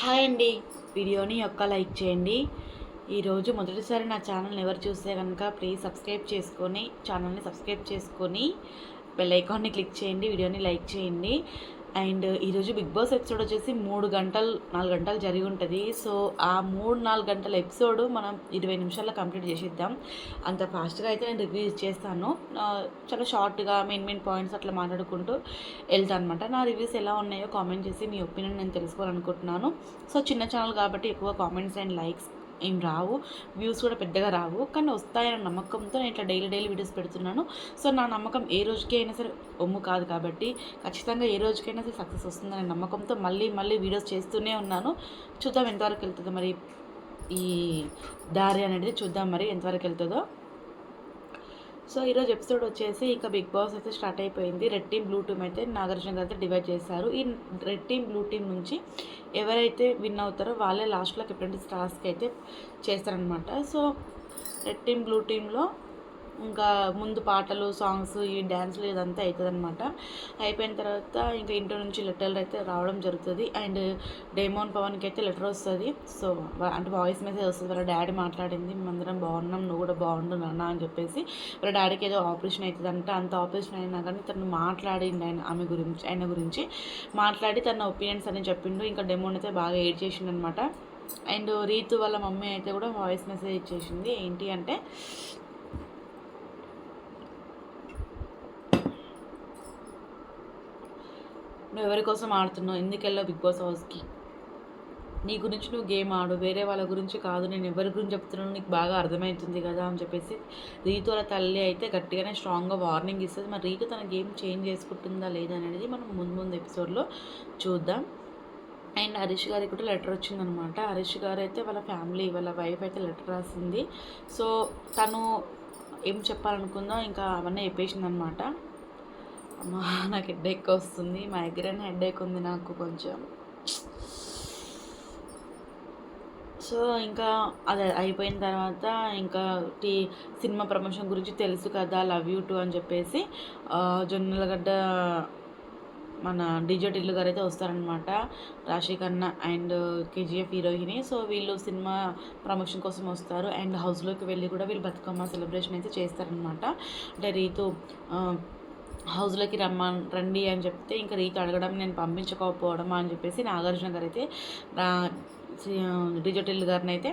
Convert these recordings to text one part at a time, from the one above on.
Hi అండి. వీడియోని ఒక్క లైక్ చేయండి. ఈరోజు మొదటిసారి నా ఛానల్ని ఎవరు చూస్తే కనుక ప్లీజ్ సబ్స్క్రైబ్ చేసుకొని ఛానల్ని సబ్స్క్రైబ్ చేసుకొని బెల్ ఐకాన్ని క్లిక్ చేయండి వీడియోని లైక్ చేయండి. అండ్ ఈరోజు బిగ్ బాస్ ఎపిసోడ్ వచ్చేసి మూడు గంటలు నాలుగు గంటలు జరిగి ఉంటుంది. సో ఆ మూడు నాలుగు గంటల ఎపిసోడ్ మనం ఇరవై నిమిషాల్లో కంప్లీట్ చేసేద్దాం. అంత ఫాస్ట్గా అయితే నేను రివ్యూ చేస్తాను. చాలా షార్ట్గా మెయిన్ మెయిన్ పాయింట్స్ అట్లా మాట్లాడుకుంటూ వెళ్తాను అనమాట నా రివ్యూస్ ఎలా ఉన్నాయో కామెంట్ చేసి మీ ఒపీనియన్ నేను తెలుసుకోవాలనుకుంటున్నాను. సో చిన్న ఛానల్ కాబట్టి ఎక్కువ కామెంట్స్ అండ్ లైక్స్ ఏం రావు. వ్యూస్ కూడా పెద్దగా రావు. కానీ వస్తాయన్న నమ్మకంతో నేను ఇట్లా డైలీ డైలీ వీడియోస్ పెడుతున్నాను. సో నా నమ్మకం ఏ రోజుకి అయినా సరే ఒమ్ము కాదు కాబట్టి ఖచ్చితంగా ఏ రోజుకైనా సరే సక్సెస్ వస్తుందనే నమ్మకంతో మళ్ళీ మళ్ళీ వీడియోస్ చేస్తూనే ఉన్నాను. చూద్దాం ఎంతవరకు వెళ్తుందో మరి ఈ దారి అనేది చూద్దాం మరి ఎంతవరకు వెళ్తుందో. సో ఈరోజు ఎపిసోడ్ వచ్చేసి ఇక బిగ్ బాస్ అయితే స్టార్ట్ అయిపోయింది. రెడ్ టీమ్ బ్లూ టీమ్ అయితే నాగార్జున గారు అయితే డివైడ్ చేశారు. ఈ రెడ్ టీమ్ బ్లూ టీమ్ నుంచి ఎవరైతే విన్ అవుతారో వాళ్ళే లాస్ట్లో కెప్టెన్సీ టాస్క్ అయితే చేస్తారనమాట సో రెడ్ టీమ్ బ్లూ టీంలో ఇంకా ముందు పాటలు సాంగ్స్ ఈ డ్యాన్స్లు ఇదంతా అవుతుంది అనమాట అయిపోయిన తర్వాత ఇంకా ఇంటి నుంచి లెటర్లు అయితే రావడం జరుగుతుంది. అండ్ డేమోన్ పవన్కి అయితే లెటర్ వస్తుంది. సో అంటే వాయిస్ మెసేజ్ వస్తుంది. వాళ్ళ డాడీ మాట్లాడింది మేమందరం బాగున్నాం నువ్వు కూడా బాగుండు నాన్న అని చెప్పేసి. వాళ్ళ డాడీకి ఏదో ఆపరేషన్ అవుతుందంట అంత ఆపరేషన్ అయినా కానీ తను మాట్లాడింది ఆయన ఆమె గురించి ఆయన గురించి. మాట్లాడి తన ఒపీనియన్స్ అని చెప్పిండు. ఇంకా డెమోన్ అయితే బాగా ఏడ్ చేసిండు అనమాట అండ్ రీతు వాళ్ళ మమ్మీ అయితే కూడా వాయిస్ మెసేజ్ ఇచ్చేసింది. ఏంటి అంటే నువ్వు ఎవరి కోసం ఆడుతున్నావు? ఎందుకెళ్ళావు బిగ్ బాస్ హౌస్కి? నీ గురించి నువ్వు గేమ్ ఆడు వేరే వాళ్ళ గురించి కాదు నేను ఎవరి గురించి చెప్తున్నాను నీకు బాగా అర్థమవుతుంది కదా అని చెప్పేసి రీతుల వాళ్ళ తల్లి అయితే గట్టిగానే స్ట్రాంగ్గా వార్నింగ్ ఇస్తుంది. మరి రీతు తన గేమ్ చేంజ్ చేసుకుంటుందా లేదా అనేది మనం ముందు ముందు ఎపిసోడ్లో చూద్దాం. అండ్ హరీష్ గారికి కూడా లెటర్ వచ్చిందనమాట. హరీష్ గారు అయితే వాళ్ళ ఫ్యామిలీ వాళ్ళ వైఫ్ అయితే లెటర్ రాసింది. సో తను ఏం చెప్పాలనుకుందో ఇంకా అవన్నీ చెప్పేసింది అనమాట అమ్మా నాకు హెడ్ఏక్ వస్తుంది. మైగ్రేన్ హెడ్ఏక్ ఉంది నాకు కొంచెం. సో ఇంకా అది అయిపోయిన తర్వాత ఇంకా టీ సినిమా ప్రమోషన్ గురించి తెలుసు కదా లవ్ యూ టూ అని చెప్పేసి జొన్నలగడ్డ మన డిజే టిల్లు గారు అయితే వస్తారనమాట Raashi Khanna and KGF heroine. So వీళ్ళు సినిమా ప్రమోషన్ కోసం వస్తారు. అండ్ హౌస్లోకి వెళ్ళి కూడా వీళ్ళు బతుకమ్మ సెలబ్రేషన్ అయితే చేస్తారనమాట అంటే రీతు హౌస్లోకి రమ్మా రండి అని చెప్తే ఇంకా రీతు అడగడం నేను పంపించకపోవడం అని చెప్పేసి నాగార్జున గారు అయితే డిజిటల్ గారిని అయితే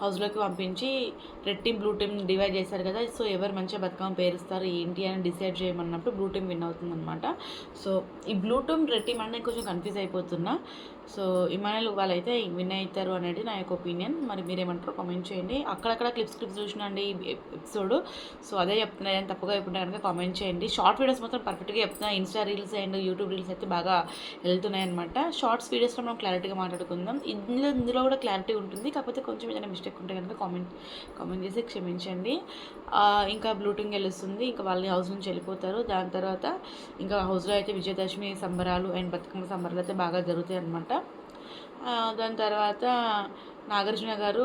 హౌస్లోకి పంపించి red team blue team divide చేశారు కదా సో ఎవరు మంచిగా బతుకమ్మ పేరుస్తారు ఏంటి అని డిసైడ్ చేయమన్నప్పుడు బ్లూ టీమ్ విన్ అవుతుందన్నమాట. సో ఈ బ్లూ టీమ్ రెడ్ టీమ్ అంటే కొంచెం కన్ఫ్యూజ్ అయిపోతున్నా. సో ఇమానుయల్ వాళ్ళైతే విన్ అవుతారు అనేది నా యొక్క ఒపీనియన్. మరి మీరేమంటారో కామెంట్ చేయండి. అక్కడక్కడ క్లిప్స్ క్లిప్స్ చూసినా అండి ఎపిసోడ్. సో అదే చెప్తున్నా నేను తప్పుగా చెప్పుంటే కనుక కామెంట్ చేయండి. షార్ట్ వీడియోస్ మాత్రం పర్ఫెక్ట్గా చెప్తున్నా. Insta reels and YouTube reels అయితే బాగా వెళ్తున్నాయి అనమాట షార్ట్స్ వీడియోస్లో మనం క్లారిటీగా మాట్లాడుకుందాం. ఇందులో ఇందులో కూడా క్లారిటీ ఉంటుంది. కాకపోతే కొంచెం ఏదైనా మిస్టేక్ ఉంటే కనుక కామెంట్ కామెంట్ చేసి క్షమించండి. ఇంకా బ్లూటింగ్ వెళ్ళొస్తుంది ఇంకా వాళ్ళని హౌస్ నుంచి వెళ్ళిపోతారు. దాని తర్వాత ఇంకా హౌస్లో అయితే విజయదశమి సంబరాలు అండ్ బతుకమ్మ సంబరాలు అయితే బాగా జరుగుతాయి అనమాట దాని తర్వాత నాగార్జున గారు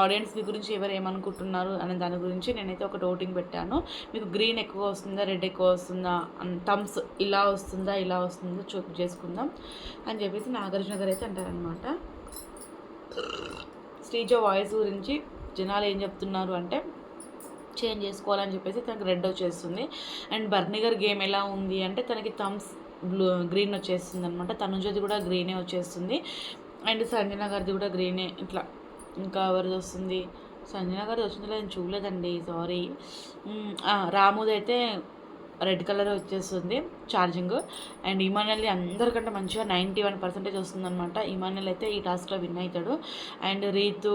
ఆడియన్స్ గురించి ఎవరు ఏమనుకుంటున్నారు అనే దాని గురించి నేనైతే ఒక ఓటింగ్ పెట్టాను. మీకు గ్రీన్ ఎక్కువ వస్తుందా రెడ్ ఎక్కువ వస్తుందా థమ్స్ ఇలా వస్తుందా ఇలా వస్తుందా చూప్ చేసుకుందాం అని చెప్పేసి నాగార్జున గారు అయితే అంటారనమాట శ్రీజ వాయిస్ గురించి జనాలు ఏం చెప్తున్నారు అంటే చేంజ్ చేసుకోవాలని చెప్పేసి తనకి రెడ్ వచ్చేస్తుంది. అండ్ బర్నీ గారి గేమ్ ఎలా ఉంది అంటే తనకి థమ్స్ బ్లూ గ్రీన్ వచ్చేస్తుంది అనమాట తనుజది కూడా గ్రీనే వచ్చేస్తుంది. అండ్ సంజన గారిది కూడా గ్రీనే. ఇట్లా ఇంకా ఎవరిది వస్తుంది? సంజన గారిది వచ్చిందో నేను చూడలేదండి. సారీ రాముది అయితే రెడ్ కలర్ వచ్చేస్తుంది ఛార్జింగ్. అండ్ ఇమానల్ అందరికంటే మంచిగా నైంటీ వన్ పర్సెంటేజ్ వస్తుందన్నమాట ఇమానల్ అయితే ఈ టాస్క్లో విన్ అవుతాడు. అండ్ రీతు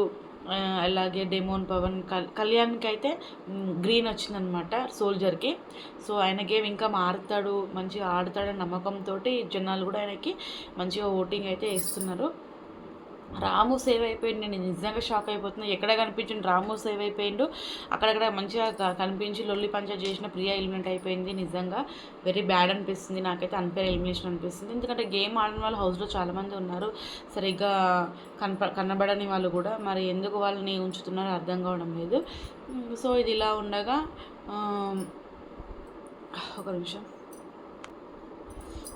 అలాగే డెమోన్ పవన్ కల్ కళ్యాణ్కి అయితే గ్రీన్ వచ్చిందనమాట సోల్జర్కి సో ఆయన గేమ్ ఇంకా మారుతాడు మంచిగా ఆడతాడని నమ్మకంతో జనాలు కూడా ఆయనకి మంచిగా ఓటింగ్ అయితే వేస్తున్నారు రాము సేవ్ అయిపోయింది నేను నిజంగా షాక్ అయిపోతున్నా. ఎక్కడ కనిపించింది రాము సేవ్ అయిపోయిండు. అక్కడక్కడ మంచిగా కనిపించి లొల్లి పంచాయత్ చేసిన ప్రియా ఎలిమినేట్ అయిపోయింది నిజంగా. వెరీ బ్యాడ్ అనిపిస్తుంది. నాకైతే అన్ఫేర్ ఎలిమినేషన్ అనిపిస్తుంది. ఎందుకంటే గేమ్ ఆడిన వాళ్ళు హౌస్లో చాలామంది ఉన్నారు. సరిగ్గా కనప కనబడని వాళ్ళు కూడా. మరి ఎందుకు వాళ్ళని ఉంచుతున్నారో అర్థం కావడం లేదు. సో ఇది ఇలా ఉండగా ఒక నిమిషం.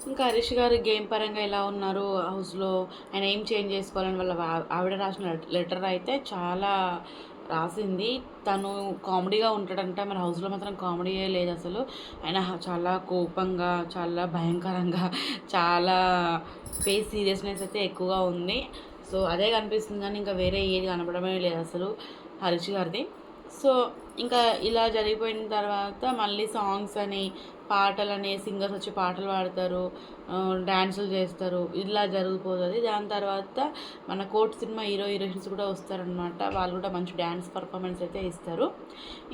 ఇంకా హరీష్ గారు గేమ్ పరంగా ఎలా ఉన్నారు? హౌస్లో ఆయన ఏం చేంజ్ చేసుకోవాలని వాళ్ళ ఆవిడ రాసిన లెటర్ అయితే చాలా రాసింది. తను కామెడీగా ఉంటాడంట. మరి హౌస్లో మాత్రం కామెడీయే లేదు అసలు. ఆయన చాలా కోపంగా చాలా భయంకరంగా చాలా ఫేస్ సీరియస్నెస్ అయితే ఎక్కువగా ఉంది. సో అదే కనిపిస్తుంది కానీ ఇంకా వేరే ఏది కనపడమే లేదు అసలు హరీష్ గారిది. సో ఇంకా ఇలా జరిగిపోయిన తర్వాత మళ్ళీ సాంగ్స్ అని పాటలు అని సింగర్స్ వచ్చి పాటలు పాడతారు డ్యాన్సులు చేస్తారు ఇలా జరిగిపోతుంది. దాని తర్వాత మన కోర్ట్ సినిమా హీరో హీరోయిన్స్ కూడా వస్తారనమాట వాళ్ళు కూడా మంచి డ్యాన్స్ పర్ఫార్మెన్స్ అయితే ఇస్తారు.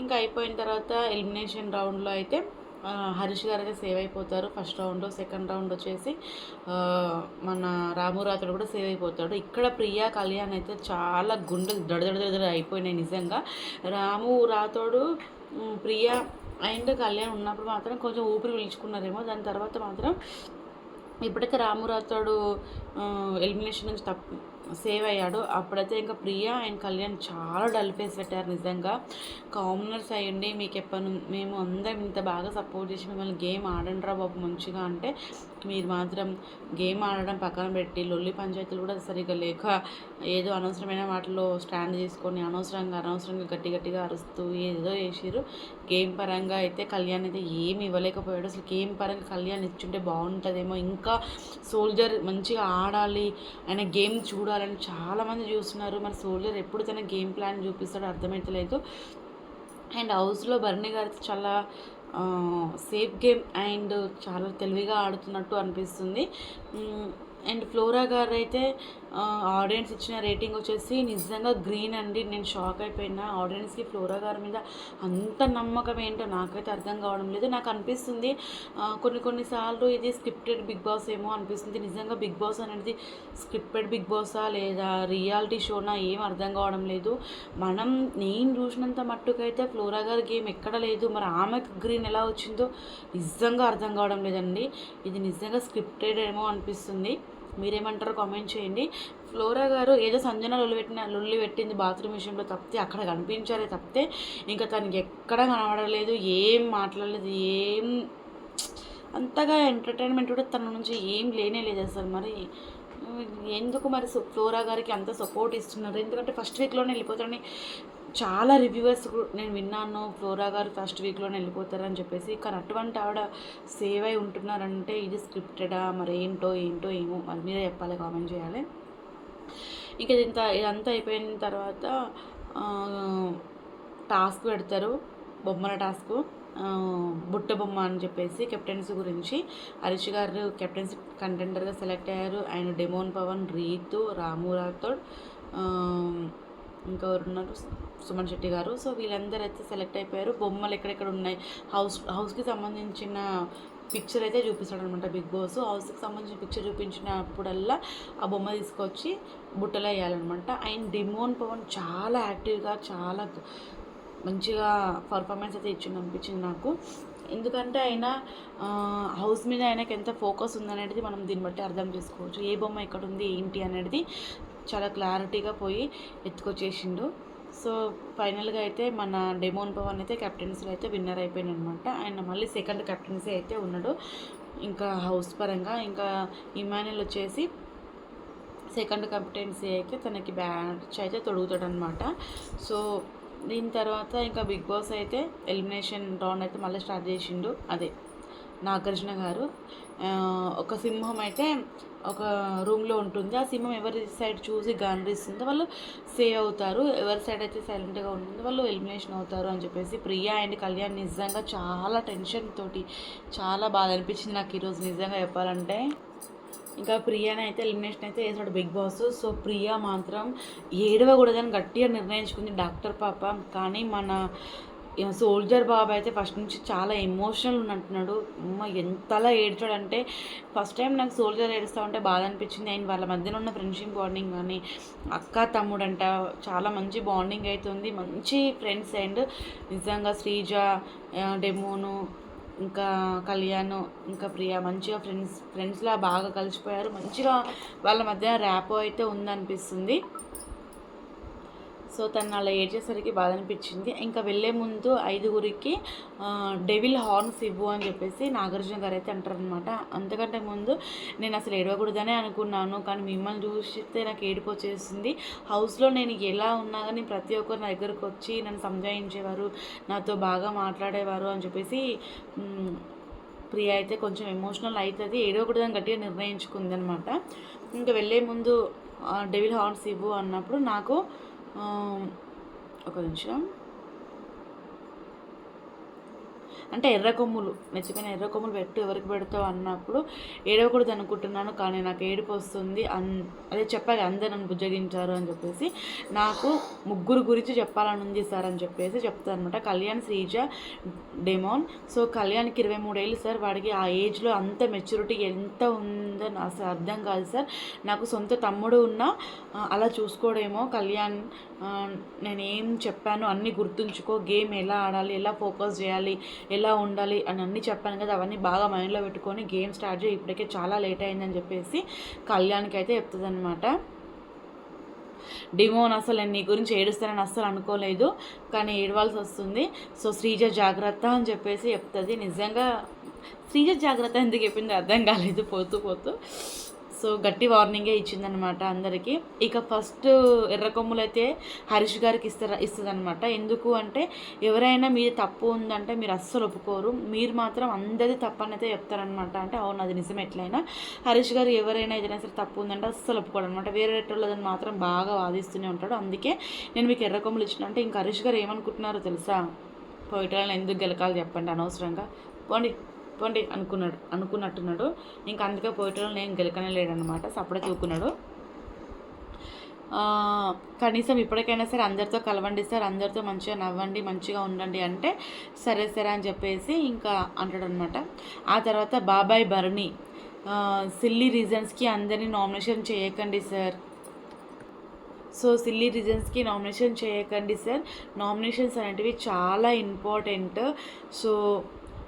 ఇంకా అయిపోయిన తర్వాత ఎలిమినేషన్ రౌండ్లో అయితే హరీష్ గారు అయితే సేవ్ అయిపోతారు. ఫస్ట్ రౌండ్ సెకండ్ రౌండ్ వచ్చేసి మన రామురాతుడు కూడా సేవ్ అయిపోతాడు. ఇక్కడ ప్రియా కళ్యాణ్ అయితే చాలా గుండె దడదడదడ అయిపోయినాయి నిజంగా. రాము రాతోడు ప్రియా అండ్ కళ్యాణ్ ఉన్నప్పుడు మాత్రం కొంచెం ఊపిరి పీల్చుకున్నారేమో. దాని తర్వాత మాత్రం ఇప్పటికే రామురాతోడు ఎలిమినేషన్ నుంచి తప్పు సేవ్ అయ్యాడు అప్పుడైతే ఇంకా ప్రియా అండ్ కళ్యాణ్ చాలా డల్ ఫేస్ పెట్టారు నిజంగా. కామనర్స్ అయ్యండి మీకు ఎప్పటి మేము అందరం ఇంత బాగా సపోర్ట్ చేసి మిమ్మల్ని గేమ్ ఆడండిరా బాబు మంచిగా అంటే మీరు మాత్రం గేమ్ ఆడడం పక్కన పెట్టి లొల్లి పంచాయతీలు కూడా సరిగ్గా లేక ఏదో అనవసరమైన వాటిలో స్టాండ్ తీసుకొని అనవసరంగా అనవసరంగా గట్టి గట్టిగా అరుస్తూ ఏదో చేసిర్రు. గేమ్ పరంగా అయితే కళ్యాణ్ అయితే ఏమి ఇవ్వలేకపోయాడు. అసలు గేమ్ పరంగా కళ్యాణ్ ఇచ్చుంటే బాగుంటుందేమో. ఇంకా సోల్జర్ మంచిగా ఆడాలి ఆయన గేమ్ చూడాలని చాలామంది చూస్తున్నారు. మరి సోల్జర్ ఎప్పుడు తన గేమ్ ప్లాన్ చూపిస్తాడో అర్థమవుతలేదు అండ్ హౌస్లో బర్నీ గారు చాలా సేఫ్ గేమ్ అండ్ చాలా తెలివిగా ఆడుతున్నట్టు అనిపిస్తుంది. అండ్ ఫ్లోరా గారు అయితే ఆడియన్స్ ఇచ్చిన రేటింగ్ వచ్చేసి నిజంగా గ్రీన్ అండి. నేను షాక్ అయిపోయినా. ఆడియన్స్కి ఫ్లోరా గారి మీద అంత నమ్మకం ఏంటో నాకైతే అర్థం కావడం లేదు. నాకు అనిపిస్తుంది కొన్ని కొన్నిసార్లు ఇది స్క్రిప్టెడ్ బిగ్ బాస్ ఏమో అనిపిస్తుంది. నిజంగా బిగ్ బాస్ అనేది స్క్రిప్టెడ్ బిగ్ బాసా లేదా రియాలిటీ షోనా ఏం అర్థం కావడం లేదు. మనం నేను చూసినంత మట్టుకైతే ఫ్లోరా గారి గేమ్ ఎక్కడ లేదు. మరి ఆమెకు గ్రీన్ ఎలా వచ్చిందో నిజంగా అర్థం కావడం లేదండి. ఇది నిజంగా స్క్రిప్టెడ్ ఏమో అనిపిస్తుంది. మీరేమంటారో కామెంట్ చేయండి. ఫ్లోరా గారు ఏదో సంజన లొల్లి పెట్టిన లొల్లి పెట్టింది బాత్రూమ్ విషయంలో తప్పితే అక్కడ కనిపించాలి తప్పితే ఇంకా తనకి ఎక్కడ కనబడలేదు ఏం మాట్లాడలేదు ఏం అంతగా ఎంటర్టైన్మెంట్ కూడా తన నుంచి ఏం లేనే లేదు అసలు మరి. ఎందుకు మరి ఫ్లోరా గారికి అంత సపోర్ట్ ఇస్తున్నారు? ఎందుకంటే ఫస్ట్ వీక్లోనే వెళ్ళిపోతారని చాలా రివ్యూవర్స్ నేను విన్నాను ఫ్లోరా గారు ఫస్ట్ వీక్లోనే వెళ్ళిపోతారని చెప్పేసి. కానీ అటువంటి ఆవిడ సేవ్ అయి ఉంటున్నారంటే ఇది స్క్రిప్టెడా? మరి ఏంటో ఏంటో ఏమో మరి మీరే చెప్పాలి కామెంట్ చేయాలి. ఇంకా ఇంత ఇదంతా అయిపోయిన తర్వాత టాస్క్ పెడతారు బొమ్మల టాస్క్ బుట్ట బొమ్మ అని చెప్పేసి కెప్టెన్సీ గురించి. హరీష్ గారు కెప్టెన్సీ కంటెండర్గా సెలెక్ట్ అయ్యారు. ఆయన డెమోన్ పవన్ రీతు రాము రాథోడ్ ఆ, ఇంకా సుమన్ శెట్టి గారు. సో వీళ్ళందరూ అయితే సెలెక్ట్ అయిపోయారు. బొమ్మలు ఎక్కడెక్కడ ఉన్నాయి? హౌస్ హౌస్కి సంబంధించిన పిక్చర్ అయితే చూపిస్తాడు అనమాట బిగ్ బాస్. హౌస్కి సంబంధించిన పిక్చర్ చూపించినప్పుడల్లా ఆ బొమ్మ తీసుకొచ్చి బుట్టలో వేయాలన్నమాట. అండ్ డిమోన్ పవన్ చాలా యాక్టివ్గా చాలా మంచిగా పర్ఫార్మెన్స్ అయితే ఇచ్చింది అనిపించింది నాకు. ఎందుకంటే ఆయన హౌస్ మీద ఆయనకి ఎంత ఫోకస్ ఉందనేది మనం దీన్ని బట్టి అర్థం చేసుకోవచ్చు. ఏ బొమ్మ ఎక్కడ ఉంది ఏంటి అనేది చాలా క్లారిటీగా పోయి ఎత్తుకొచ్చేసిండు. సో ఫైనల్గా అయితే మన డెమోన్ పవన్ అయితే కెప్టెన్సీలో అయితే విన్నర్ అయిపోయింది అనమాట ఆయన మళ్ళీ సెకండ్ కెప్టెన్సీ అయితే ఉన్నాడు. ఇంకా హౌస్ పరంగా ఇంకా ఇమాన్యుల్ వచ్చేసి సెకండ్ కెప్టెన్సీ అయితే తనకి బ్యాచ్ అయితే తొడుగుతాడనమాట. సో దీని తర్వాత ఇంకా బిగ్ బాస్ అయితే ఎలిమినేషన్ రౌండ్ అయితే మళ్ళీ స్టార్ట్ చేసిండు. అదే. నాగార్జున గారు. ఒక సింహం అయితే ఒక రూమ్లో ఉంటుంది. ఆ సింహం ఎవరి సైడ్ చూసి గాండ్రిస్తుందో వాళ్ళు సేవ్ అవుతారు. ఎవరి సైడ్ అయితే సైలెంట్గా ఉంటుందో వాళ్ళు ఎలిమినేషన్ అవుతారు అని చెప్పేసి ప్రియా అండ్ కళ్యాణ్ నిజంగా చాలా టెన్షన్ తోటి చాలా బాధ అనిపించింది నాకు ఈరోజు నిజంగా చెప్పాలంటే. ఇంకా ప్రియాని అయితే ఎలిమినేషన్ అయితే వేసాడు బిగ్ బాస్. సో ప్రియా మాత్రం ఏడవకూడదని గట్టిగా నిర్ణయించుకుంది డాక్టర్ పాప. కానీ మన సోల్జర్ బాబు అయితే ఫస్ట్ నుంచి చాలా ఎమోషనల్ ఉన్నట్టున్నాడు అమ్మ ఎంతలా ఏడ్చాడంటే ఫస్ట్ టైం నాకు సోల్జర్ ఏడుస్తా ఉంటే బాధ అనిపించింది. అండ్ వాళ్ళ మధ్యన ఉన్న ఫ్రెండ్షిప్ బాండింగ్ కానీ అక్క తమ్ముడు అంట చాలా మంచి బాండింగ్ అవుతుంది మంచి ఫ్రెండ్స్. అండ్ నిజంగా శ్రీజ డెమోను ఇంకా కళ్యాణ్ ఇంకా ప్రియ మంచిగా ఫ్రెండ్స్ ఫ్రెండ్స్లా బాగా కలిసిపోయారు. మంచిగా వాళ్ళ మధ్య ర్యాపో అయితే ఉందనిపిస్తుంది. సో తను అలా ఏడ్చేసరికి బాధ అనిపించింది ఇంకా వెళ్ళే ముందు ఐదుగురికి డెవిల్ హార్న్స్ ఇవ్వు అని చెప్పేసి నాగార్జున గారు అయితే అంటారనమాట అంతకంటే ముందు నేను అసలు ఏడవకూడదనే అనుకున్నాను కానీ మిమ్మల్ని చూస్తే నాకు ఏడుపు వచ్చేసింది. హౌస్లో నేను ఎలా ఉన్నా కానీ ప్రతి ఒక్కరు నా దగ్గరకు వచ్చి నన్ను సంజాయించేవారు నాతో బాగా మాట్లాడేవారు అని చెప్పేసి ప్రియ అయితే కొంచెం ఎమోషనల్ అవుతుంది ఏడవకూడదని గట్టిగా నిర్ణయించుకుంది అనమాట ఇంకా వెళ్ళే ముందు డెవిల్ హార్న్స్ ఇవ్వు అన్నప్పుడు నాకు ఒక నిమిషం. అంటే ఎర్ర కొమ్ములు మెచ్చిపోయిన ఎర్ర కొమ్ములు పెట్టు ఎవరికి పెడతావు అన్నప్పుడు ఏడవకూడదు అనుకుంటున్నాను కానీ నాకు ఏడుపు వస్తుంది అన్ అదే చెప్పాలి అందరు నన్ను బుజ్జగించారు అని చెప్పేసి. నాకు ముగ్గురు గురించి చెప్పాలని ఉంది సార్ అని చెప్పేసి చెప్తాను అనమాట కళ్యాణ్ శ్రీజ డెమోన్. సో కళ్యాణ్కి ఇరవై మూడేళ్ళు సార్. వాడికి ఆ ఏజ్లో అంత మెచ్యూరిటీ ఎంత ఉందో నాకు అసలు అర్థం కాదు సార్. నాకు సొంత తమ్ముడు ఉన్నా అలా చూసుకోడేమో కళ్యాణ్ నేనేం చెప్పాను అన్నీ గుర్తుంచుకో గేమ్ ఎలా ఆడాలి ఎలా ఫోకస్ చేయాలి ఎలా ఉండాలి అని అన్నీ చెప్పాను కదా అవన్నీ బాగా మైండ్లో పెట్టుకొని గేమ్ స్టార్ట్ చేయి ఇప్పటికే చాలా లేట్ అయిందని చెప్పేసి కళ్యాణ్కి అయితే చెప్తుంది అనమాట డిమోన్ అసలు నేను నీ గురించి ఏడుస్తానని అస్సలు అనుకోలేదు కానీ ఏడవాల్సి వస్తుంది. సో శ్రీజ జాగ్రత్త అని చెప్పేసి చెప్తుంది. నిజంగా శ్రీజ జాగ్రత్త ఎందుకు చెప్పింది అర్థం కాలేదు పోతూ పోతూ. సో గట్టి వార్నింగే ఇచ్చిందనమాట అందరికీ. ఇక ఫస్ట్ ఎర్ర కొమ్ములు అయితే హరీష్ గారికి ఇస్తారా ఇస్తుందనమాట ఎందుకు అంటే ఎవరైనా మీది తప్పు ఉందంటే మీరు అస్సలు ఒప్పుకోరు. మీరు మాత్రం అందరిది తప్పని అయితే చెప్తారనమాట అంటే అవును అది నిజం ఎట్లయినా. హరీష్ గారు ఎవరైనా ఏదైనా సరే తప్పు ఉందంటే అస్సలు ఒప్పుకోడు అనమాట వేరే వాళ్ళదని మాత్రం బాగా వాదిస్తూనే ఉంటాడు. అందుకే నేను మీకు ఎర్ర కొమ్ములు ఇచ్చిన అంటే ఇంకా హరీష్ గారు ఏమనుకుంటున్నారో తెలుసా? పోయిటలను ఎందుకు గెలకాలి చెప్పండి అనవసరంగా. పోండి. పోండి అనుకున్నాడు అనుకున్నట్టున్నాడు. ఇంకా అందుకే పోయేటోళ్ళు నేను గెలకనే లేడనమాట సప్పుడే తూకున్నాడు కనీసం ఇప్పటికైనా సరే అందరితో కలవండి సార్ అందరితో మంచిగా నవ్వండి మంచిగా ఉండండి అంటే సరే సరే అని చెప్పేసి ఇంకా అంటాడు అనమాట ఆ తర్వాత బాబాయ్ భరణి సిల్లీ రీజన్స్కి అందరినీ నామినేషన్ చేయకండి సార్. సో సిల్లీ రీజన్స్కి నామినేషన్ చేయకండి సార్. నామినేషన్స్ అనేటివి చాలా ఇంపార్టెంట్. సో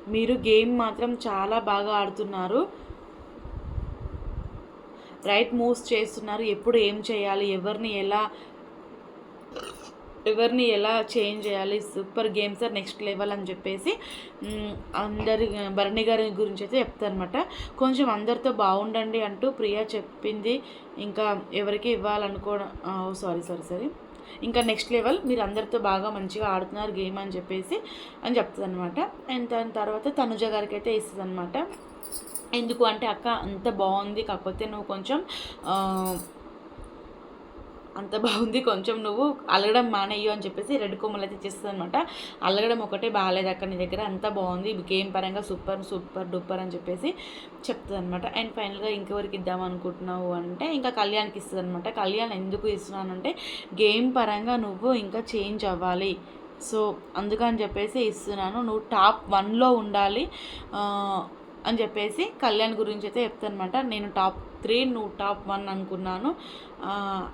మీరు గేమ్ మాత్రం చాలా బాగా ఆడుతున్నారు. రైట్ మూవ్స్ చేస్తున్నారు. ఎప్పుడు ఏం చేయాలి? ఎవరిని ఎలా ఎవరిని ఎలా చేంజ్ చేయాలి super game sir next level అని చెప్పేసి అందరి భరణి గారి గురించి అయితే చెప్తారనమాట కొంచెం అందరితో బాగుండండి అంటూ ప్రియా చెప్పింది. ఇంకా ఎవరికి ఇవ్వాలనుకోవడం సారీ సారీ సారీ. ఇంకా నెక్స్ట్ లెవెల్ మీరు అందరితో బాగా మంచిగా ఆడుతున్నారు గేమ్ అని చెప్పేసి అని చెప్తుంది అనమాట అండ్ దాని తర్వాత తనుజ గారికి అయితే ఇస్తుంది అనమాట ఎందుకు అంటే అక్క అంత బాగుంది కాకపోతే నువ్వు కొంచెం అంత బాగుంది కొంచెం నువ్వు అలగడం మానేయో అని చెప్పేసి రెడ్ కొమ్మలు అయితే ఇచ్చేస్తుంది అనమాట అలగడం ఒకటే బాగాలేదు అక్కడ నీ దగ్గర అంత బాగుంది గేమ్ పరంగా సూపర్ సూపర్ డూపర్ అని చెప్పేసి చెప్తుంది అనమాట అండ్ ఫైనల్గా ఇంకెవరికి ఇద్దాం అనుకుంటున్నావు అంటే ఇంకా కళ్యాణ్కి ఇస్తుంది అనమాట కళ్యాణ్ ఎందుకు ఇస్తున్నానంటే గేమ్ పరంగా నువ్వు ఇంకా చేంజ్ అవ్వాలి. సో అందుకని చెప్పేసి ఇస్తున్నాను. నువ్వు టాప్ వన్లో ఉండాలి అని చెప్పేసి కళ్యాణ్ గురించి అయితే చెప్తానమాట నేను టాప్ త్రీ నువ్వు టాప్ వన్ అనుకున్నాను.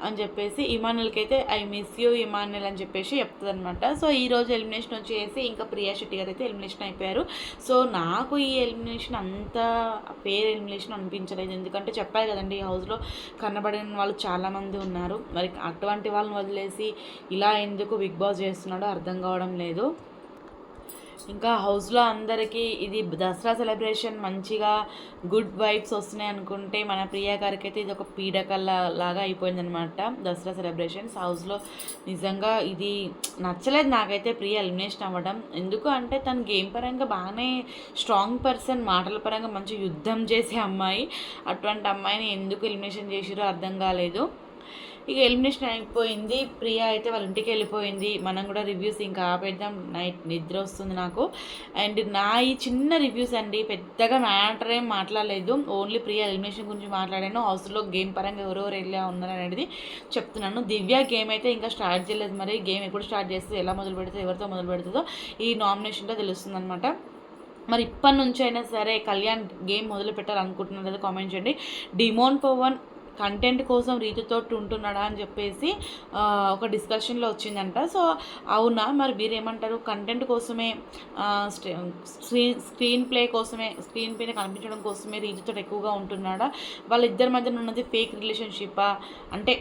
అని చెప్పేసి ఇమానుయల్కి అయితే ఐ మిస్ యూ ఇమానుయల్ అని చెప్పేసి చెప్తుంది అనమాట సో ఈ రోజు ఎలిమినేషన్ వచ్చేసి ఇంకా ప్రియా శెట్టి గారు అయితే ఎలిమినేషన్ అయిపోయారు. సో నాకు ఈ ఎలిమినేషన్ అంత పేరు ఎలిమినేషన్ అనిపించలేదు. ఎందుకంటే చెప్పాలి కదండి ఈ హౌస్లో కనబడిన వాళ్ళు చాలామంది ఉన్నారు. మరి అటువంటి వాళ్ళని వదిలేసి ఇలా ఎందుకు బిగ్ బాస్ చేస్తున్నాడో అర్థం కావడం లేదు. ఇంకా హౌస్లో అందరికీ ఇది దసరా సెలబ్రేషన్ మంచిగా గుడ్ వైబ్స్ వస్తున్నాయి అనుకుంటే మన ప్రియా గారికి అయితే ఇది ఒక పీడకల లాగా అయిపోయిందనమాట దసరా సెలబ్రేషన్స్ హౌస్లో నిజంగా ఇది నచ్చలేదు నాకైతే ప్రియ ఎలిమినేషన్ అవ్వడం. ఎందుకు అంటే తను గేమ్ పరంగా బాగానే స్ట్రాంగ్ పర్సన్ మాటల పరంగా మంచి యుద్ధం చేసే అమ్మాయి. అటువంటి అమ్మాయిని ఎందుకు ఎలిమినేషన్ చేసిరో అర్థం కాలేదు. ఇక ఎలిమినేషన్ అయిపోయింది. ప్రియా అయితే వాళ్ళ ఇంటికి వెళ్ళిపోయింది. మనం కూడా రివ్యూస్ ఇంకా ఆపేద్దాం. నైట్ నిద్ర వస్తుంది నాకు. అండ్ నా ఈ చిన్న రివ్యూస్ అండి పెద్దగా మ్యాటర్ ఏం మాట్లాడలేదు. ఓన్లీ ప్రియా ఎలిమినేషన్ గురించి మాట్లాడాను. హౌస్లో గేమ్ పరంగా ఎవరెవరు వెళ్ళా ఉన్నారు అనేది చెప్తున్నాను. దివ్య గేమ్ అయితే ఇంకా స్టార్ట్ చేయలేదు మరి. గేమ్ ఎప్పుడు స్టార్ట్ చేస్తే ఎలా మొదలు పెడుతుందో ఎవరితో మొదలు పెడుతుందో ఈ నామినేషన్లో తెలుస్తుంది అనమాట మరి ఇప్పటి నుంచి అయినా సరే కళ్యాణ్ గేమ్ మొదలు పెట్టాలనుకుంటున్నారు కదా కామెంట్ చేయండి. డిమోన్ పవన్ కంటెంట్ కోసం రీతితో ఉంటున్నాడా అని చెప్పేసి ఒక డిస్కషన్లో వచ్చిందంట. సో అవునా మరి మీరేమంటారు కంటెంట్ కోసమే స్టే- స్క్రీన్ స్క్రీన్ ప్లే కోసమే స్క్రీన్ పైన కనిపించడం కోసమే రీతితో ఎక్కువగా ఉంటున్నాడా? వాళ్ళిద్దరి మధ్యన ఉన్నది ఫేక్ రిలేషన్షిప్పా అంటే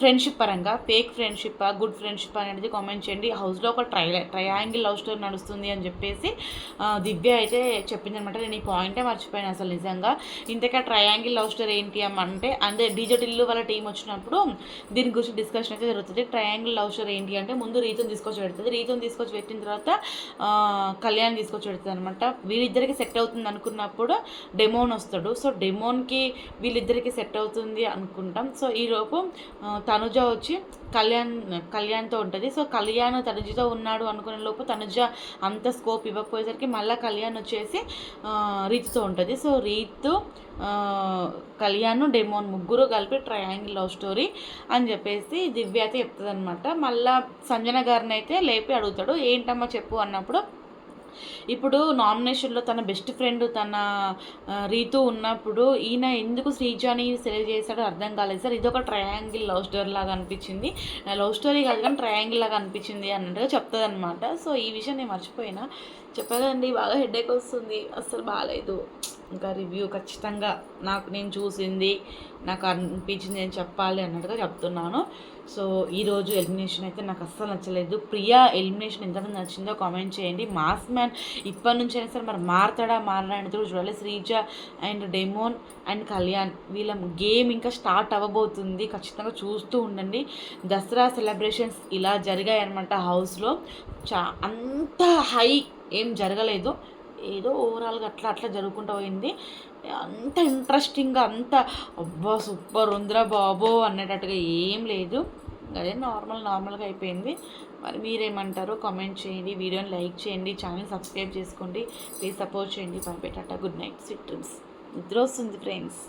ఫ్రెండ్షిప్ పరంగా ఫేక్ ఫ్రెండ్షిప్ గుడ్ ఫ్రెండ్షిప్ అనేది కామెంట్ చేయండి. హౌస్లో ఒక ట్రై ట్రయాంగిల్ లవ్ స్టోరీ నడుస్తుంది అని చెప్పేసి దివ్య అయితే చెప్పింది అనమాట నేను ఈ పాయింటే మర్చిపోయాను అసలు నిజంగా. ఇంతకా ట్రయాంగిల్ లవ్ స్టోరీ ఏంటి అమ్మ అంటే అంటే డీజే వాళ్ళ టీం వచ్చినప్పుడు దీని గురించి డిస్కషన్ అయితే జరుగుతుంది. ట్రయాంగిల్ లవ్ స్టోరీ ఏంటి అంటే ముందు రీతుని తీసుకొచ్చి పెడుతుంది. రీతుని తీసుకొచ్చి పెట్టిన తర్వాత కళ్యాణ్ తీసుకొచ్చి పెడుతుంది అనమాట వీళ్ళిద్దరికి సెట్ అవుతుంది అనుకున్నప్పుడు డెమోన్ వస్తాడు. సో డెమోన్కి వీళ్ళిద్దరికి సెట్ అవుతుంది అనుకుంటాం. సో ఈలోపు తనుజ వచ్చి కళ్యాణ్ కళ్యాణ్తో ఉంటుంది. సో కళ్యాణ్ తనుజతో ఉన్నాడు అనుకునే లోపు తనుజ అంత స్కోప్ ఇవ్వకపోయేసరికి మళ్ళీ కళ్యాణ్ వచ్చేసి ఆ, రీతుతో ఉంటుంది. సో రీతు కళ్యాణ్ డెమోన్ ముగ్గురు కలిపి ట్రయాంగిల్ లవ్ స్టోరీ అని చెప్పేసి దివ్య అయితే చెప్తుంది అనమాట మళ్ళీ సంజన గారిని అయితే లేపి అడుగుతాడు. ఏంటమ్మా చెప్పు అన్నప్పుడు ఇప్పుడు నామినేషన్లో తన బెస్ట్ ఫ్రెండ్ తన రీతు ఉన్నప్పుడు ఈయన ఎందుకు శ్రీజాని సెలెక్ట్ చేశాడో అర్థం కాలేదు. సార్ ఇది ఒక ట్రయాంగిల్ లవ్ స్టోరీ లాగా అనిపించింది. లవ్ స్టోరీ కాదు కానీ ట్రయాంగిల్ లాగా అనిపించింది అన్నట్టుగా చెప్తుంది అనమాట సో ఈ విషయం నేను మర్చిపోయినా. చెప్పాలండి బాగా హెడేక్ వస్తుంది. అస్సలు బాగాలేదు. ఇంకా రివ్యూ ఖచ్చితంగా నాకు నేను చూసింది నాకు అనిపించింది నేను చెప్పాలి అన్నట్టుగా చెప్తున్నాను. సో ఈరోజు ఎలిమినేషన్ అయితే నాకు అస్సలు నచ్చలేదు. ప్రియా ఎలిమినేషన్ ఎంతమంది నచ్చిందో కామెంట్ చేయండి. మాస్ మ్యాన్ ఇప్పటి నుంచి అయినా సరే మరి మారతాడా? మారడా అనేది కూడా చూడాలి. Sreeja and demon and Kalyan వీళ్ళ గేమ్ ఇంకా స్టార్ట్ అవ్వబోతుంది. ఖచ్చితంగా చూస్తూ ఉండండి. దసరా సెలబ్రేషన్స్ ఇలా జరిగాయి అనమాట హౌస్లో చా అంత హై ఏం జరగలేదు. ఏదో ఓవరాల్గా అట్లా అట్లా జరుగుకుంటూ పోయింది. అంత ఇంట్రెస్టింగ్గా అంత అబ్బా సూపర్ ఉందిరా బాబో అనేటట్టుగా ఏం లేదు. అదే నార్మల్ నార్మల్గా అయిపోయింది. మరి మీరేమంటారో కామెంట్ చేయండి వీడియోని లైక్ చేయండి ఛానల్ సబ్స్క్రైబ్ చేసుకోండి. ప్లీజ్ సపోర్ట్ చేయండి. Bye tata good night sweet dreams. నిద్ర వస్తుంది ఫ్రెండ్స్.